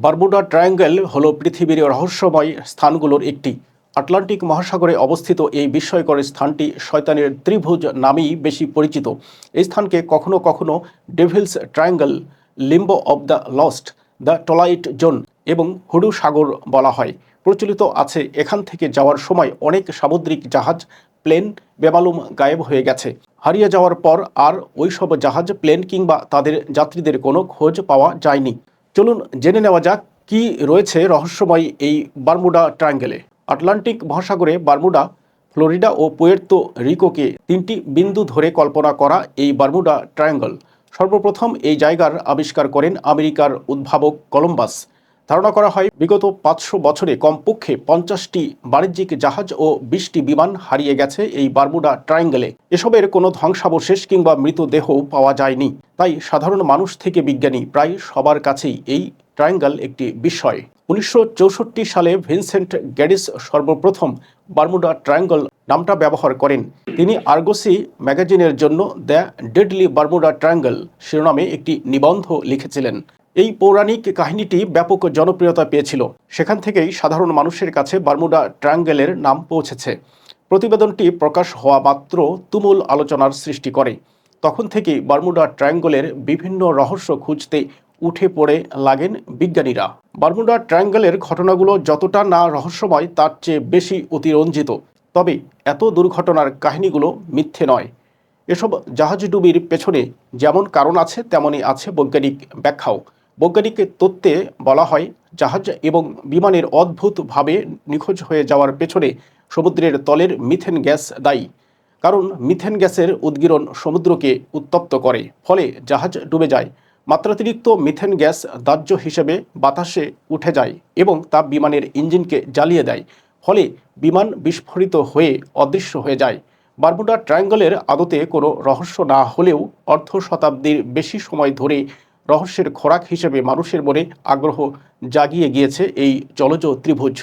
Bermuda triangle হল পৃথিবীর রহস্যময় স্থানগুলোর একটি। আটলান্টিক মহাসাগরে অবস্থিত এই বিস্ময়কর স্থানটি শয়তানের ত্রিভুজ নামেই বেশি পরিচিত। এই স্থানকে কখনো কখনো Devil's triangle, limbo of the lost, the twilight zone এবং হুডু সাগর বলা হয়। প্রচলিত আছে এখান থেকে যাওয়ার সময় অনেক সামুদ্রিক জাহাজ, প্লেন বেমালুম গায়েব হয়ে গেছে। হারিয়ে যাওয়ার পর আর ওইসব জাহাজ, প্লেন কিংবা তাদের যাত্রীদের কোনো খোঁজ পাওয়া যায়নি। চলুন জেনে নেওয়া যাক কি রয়েছে রহস্যময় এই বারমুডা ট্রায়াঙ্গেলে। আটলান্টিক মহাসাগরে বারমুডা, ফ্লোরিডা ও পোয়ের্তো রিকোকে তিনটি বিন্দু ধরে কল্পনা করা এই বারমুডা ট্রায়াঙ্গল। সর্বপ্রথম এই জায়গার আবিষ্কার করেন আমেরিকার উদ্ভাবক কলম্বাস। ধারণা করা হয়, বিগত পাঁচশো বছরে কমপক্ষে পঞ্চাশটি বাণিজ্যিক জাহাজ ও বিশটি বিমান হারিয়ে গেছে এই বারমুডা ট্রায়াঙ্গেলে। এসবের কোনো ধ্বংসাবশেষ কিংবা মৃতদেহ পাওয়া যায়নি। তাই সাধারণ মানুষ থেকে বিজ্ঞানী প্রায় সবার কাছেই এই ট্রায়াঙ্গেল একটি বিস্ময় উনিশশো সালে ভিনসেন্ট গ্যাডিস সর্বপ্রথম বারমুডা ট্রায়াঙ্গল নামটা ব্যবহার করেন। তিনি আর্গোসি ম্যাগাজিনের জন্য দ্য ডেডলি বারমুডা ট্রায়াঙ্গল শিরোনামে একটি নিবন্ধ লিখেছিলেন। এই পৌরাণিক কাহিনীটি ব্যাপক জনপ্রিয়তা পেয়েছিল। সেখান থেকেই সাধারণ মানুষের কাছে বারমুডা ট্রায়াঙ্গেলের নাম পৌঁছেছে। প্রতিবেদনটি প্রকাশ হওয়া মাত্র তুমুল আলোচনার সৃষ্টি করে। তখন থেকেই বারমুডা ট্রায়াঙ্গলের বিভিন্ন রহস্য খুঁজতে উঠে পড়ে লাগেন বিজ্ঞানীরা। বারমুডা ট্রায়াঙ্গলের ঘটনাগুলো যতটা না রহস্যময়, তার চেয়ে বেশি অতিরঞ্জিত। তবে এত দুর্ঘটনার কাহিনীগুলো মিথ্যে নয়। এসব জাহাজডুবির পেছনে যেমন কারণ আছে, তেমনই আছে বৈজ্ঞানিক ব্যাখ্যাও। বৈজ্ঞানিক তত্ত্বে বলা হয়, জাহাজ এবং বিমানের অদ্ভুতভাবে নিখোঁজ হয়ে যাওয়ার পেছনে সমুদ্রের তলের মিথেন গ্যাস দায়ী। কারণ মিথেন গ্যাসের উদ্গীরণ সমুদ্রকে উত্তপ্ত করে, ফলে জাহাজ ডুবে যায়। মাত্রাতিরিক্ত মিথেন গ্যাস দাহ্য হিসেবে বাতাসে উঠে যায় এবং তা বিমানের ইঞ্জিনকে জ্বালিয়ে দেয়, ফলে বিমান বিস্ফোরিত হয়ে অদৃশ্য হয়ে যায়। বারমুডা ট্রায়াঙ্গলের আদতে কোনো রহস্য না হলেও অর্ধ শতাব্দীর বেশি সময় ধরে রহস্যের খোরাক হিসেবে মানুষের মনে আগ্রহ জাগিয়ে গিয়েছে এই জলজ ত্রিভুজ।